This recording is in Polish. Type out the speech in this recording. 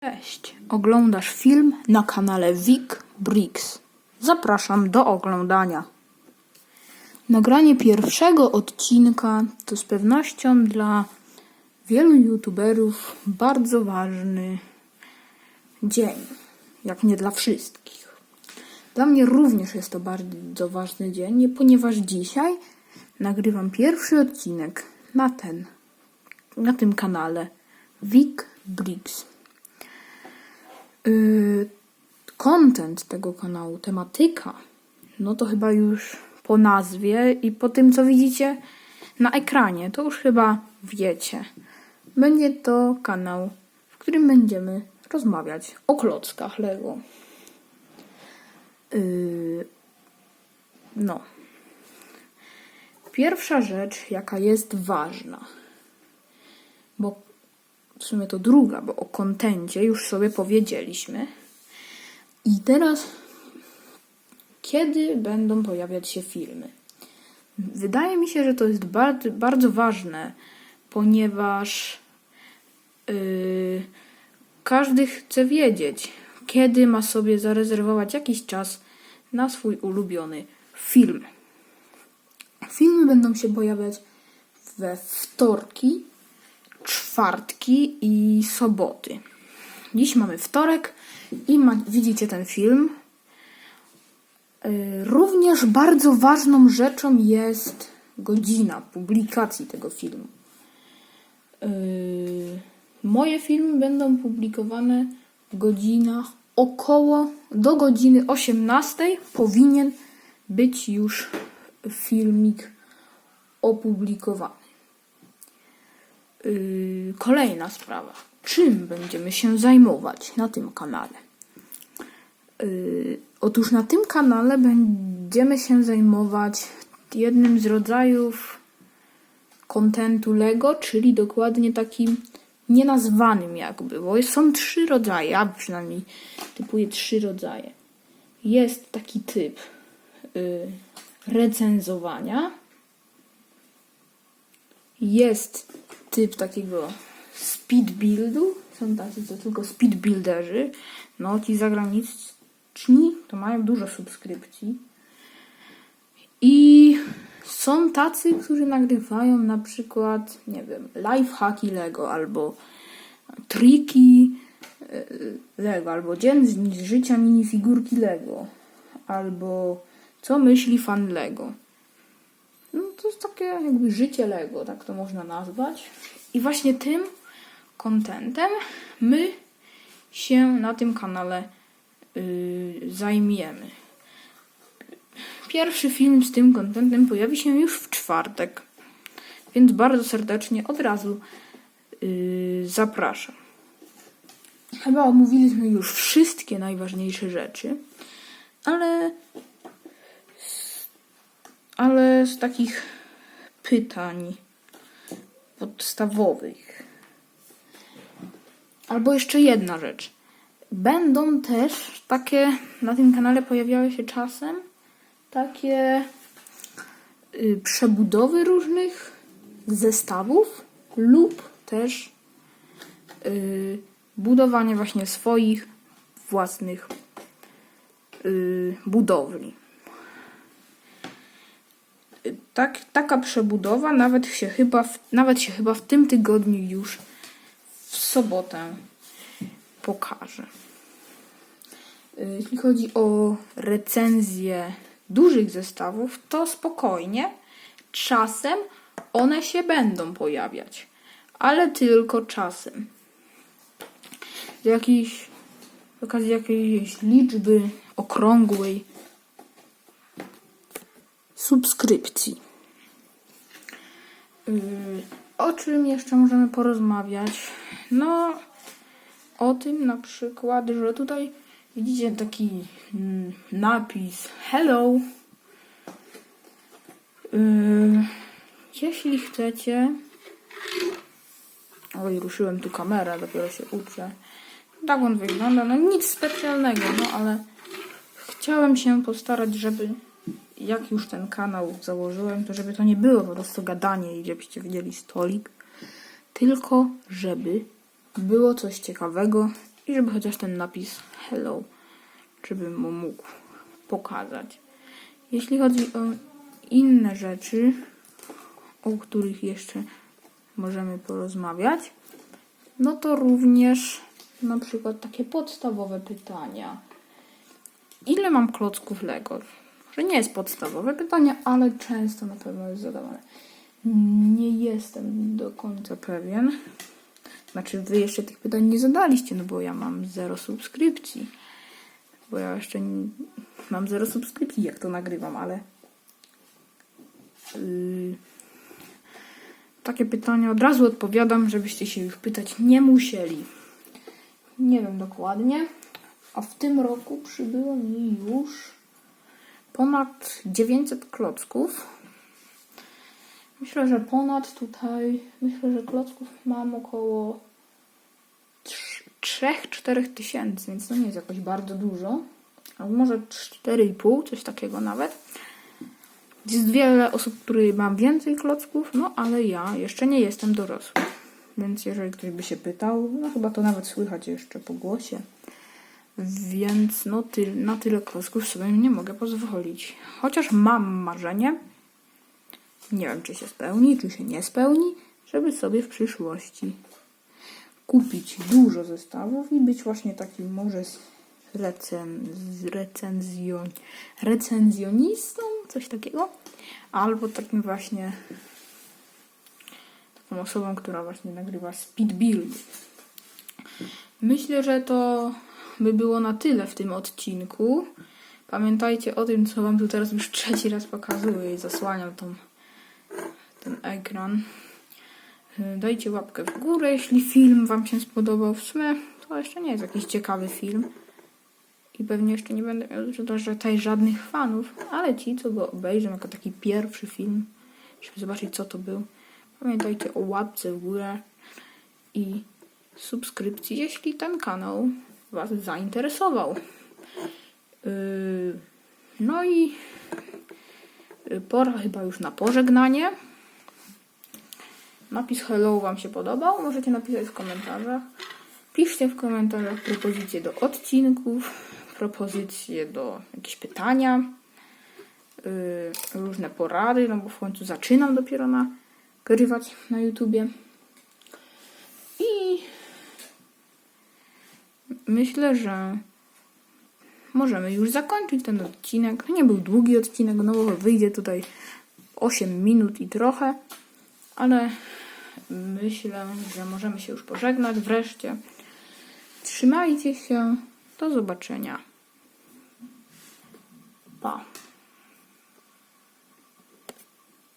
Cześć, oglądasz film na kanale Vic Bricks. Zapraszam do oglądania. Nagranie pierwszego odcinka to z pewnością dla wielu youtuberów bardzo ważny dzień, jak nie dla wszystkich. Dla mnie również jest to bardzo ważny dzień, ponieważ dzisiaj nagrywam pierwszy odcinek na ten, na tym kanale Vic Bricks. Yy, content tego kanału, tematyka, no to chyba już po nazwie i po tym, co widzicie na ekranie, to już chyba wiecie. Będzie to kanał, w którym będziemy rozmawiać o klockach Lego. Yy, no. Pierwsza rzecz, jaka jest ważna, bo w sumie to druga, bo o kontencie już sobie powiedzieliśmy. I teraz, kiedy będą pojawiać się filmy? Wydaje mi się, że to jest bardzo, bardzo ważne, ponieważ yy, każdy chce wiedzieć, kiedy ma sobie zarezerwować jakiś czas na swój ulubiony film. Filmy będą się pojawiać we wtorki, czwartki i soboty. Dziś mamy wtorek i ma, widzicie ten film. Yy, Również bardzo ważną rzeczą jest godzina publikacji tego filmu. Yy, Moje filmy będą publikowane w godzinach około do godziny 18 powinien być już filmik opublikowany. Yy, kolejna sprawa. Czym będziemy się zajmować na tym kanale? Yy, otóż na tym kanale będziemy się zajmować jednym z rodzajów kontentu Lego, czyli dokładnie takim nienazwanym jakby, bo są trzy rodzaje, a przynajmniej typuję trzy rodzaje. Jest taki typ yy, recenzowania, jest typ takiego speed buildu. Są tacy, co tylko speed builderzy. No, ci zagraniczni to mają dużo subskrypcji. I są tacy, którzy nagrywają na przykład, nie wiem, lifehacki Lego albo triki e, Lego, albo dzień z życia minifigurki Lego, albo co myśli fan Lego. No to jest takie jakby życie Lego, tak to można nazwać. I właśnie tym kontentem my się na tym kanale yy, zajmiemy. Pierwszy film z tym kontentem pojawi się już w czwartek, więc bardzo serdecznie od razu yy, zapraszam. Chyba omówiliśmy już wszystkie najważniejsze rzeczy, ale ale z takich pytań podstawowych. Albo jeszcze jedna rzecz. Będą też takie, na tym kanale pojawiały się czasem takie y, przebudowy różnych zestawów lub też y, budowanie właśnie swoich własnych y, budowli tak, taka przebudowa nawet się, chyba w, nawet się chyba w tym tygodniu już w sobotę pokaże. Y, Jeśli chodzi o recenzję dużych zestawów, to spokojnie, czasem one się będą pojawiać, ale tylko czasem. Z jakiejś, z jakiejś liczby okrągłej subskrypcji. Yy, O czym jeszcze możemy porozmawiać? No, o tym na przykład, że tutaj widzicie taki mm, napis Hello. Yy, Jeśli chcecie. Oj, ruszyłem tu kamerę, dopiero się uczę. Tak on wygląda. No nic specjalnego, no ale chciałem się postarać, żeby jak już ten kanał założyłem, to żeby to nie było po prostu gadanie i żebyście widzieli stolik, tylko żeby było coś ciekawego I żeby chociaż ten napis hello, żebym mu mógł pokazać. Jeśli chodzi o inne rzeczy, o których jeszcze możemy porozmawiać, no to również na przykład takie podstawowe pytania. Ile mam klocków Lego? Że nie jest podstawowe pytanie, ale często na pewno jest zadawane. Nie jestem do końca pewien. Znaczy, wy jeszcze tych pytań nie zadaliście, no bo ja mam zero subskrypcji. Bo ja jeszcze nie, mam zero subskrypcji, jak to nagrywam, ale. Yy, takie pytania od razu odpowiadam, żebyście się już pytać nie musieli. Nie wiem dokładnie. A w tym roku przybyło mi już ponad 900 klocków. Myślę, że ponad tutaj, myślę, że klocków mam około 3-4 tysięcy, więc to nie jest jakoś bardzo dużo. Albo może 4,5, coś takiego nawet. Jest wiele osób, które mam więcej klocków, no ale ja jeszcze nie jestem dorosły. Więc jeżeli ktoś by się pytał, no chyba to nawet słychać jeszcze po głosie. Więc no ty, na tyle klocków sobie nie mogę pozwolić. Chociaż mam marzenie, nie wiem czy się spełni, czy się nie spełni, żeby sobie w przyszłości kupić dużo zestawów i być właśnie takim może recen, recenzjon, recenzjonistą, coś takiego, albo takim właśnie taką osobą, która właśnie nagrywa speed build. Myślę, że to by było na tyle w tym odcinku. Pamiętajcie o tym, co wam tu teraz już trzeci raz pokazuję i zasłaniam tą, ten ekran. Y, Dajcie łapkę w górę, jeśli film wam się spodobał. W sumie to jeszcze nie jest jakiś ciekawy film. I pewnie jeszcze nie będę miał tutaj żadnych fanów, ale ci, co go obejrzą jako taki pierwszy film, żeby zobaczyć, co to był, pamiętajcie o łapce w górę i subskrypcji, jeśli ten kanał Was zainteresował. Yy, no i yy, pora chyba już na pożegnanie. Napis hello Wam się podobał? Możecie napisać w komentarzach. Piszcie w komentarzach propozycje do odcinków, propozycje do jakieś pytania, yy, różne porady, no bo w końcu zaczynam dopiero nagrywać na YouTubie. I myślę, że możemy już zakończyć ten odcinek. Nie był długi odcinek, no bo wyjdzie tutaj 8 minut i trochę, ale myślę, że możemy się już pożegnać wreszcie. Trzymajcie się. Do zobaczenia. Pa.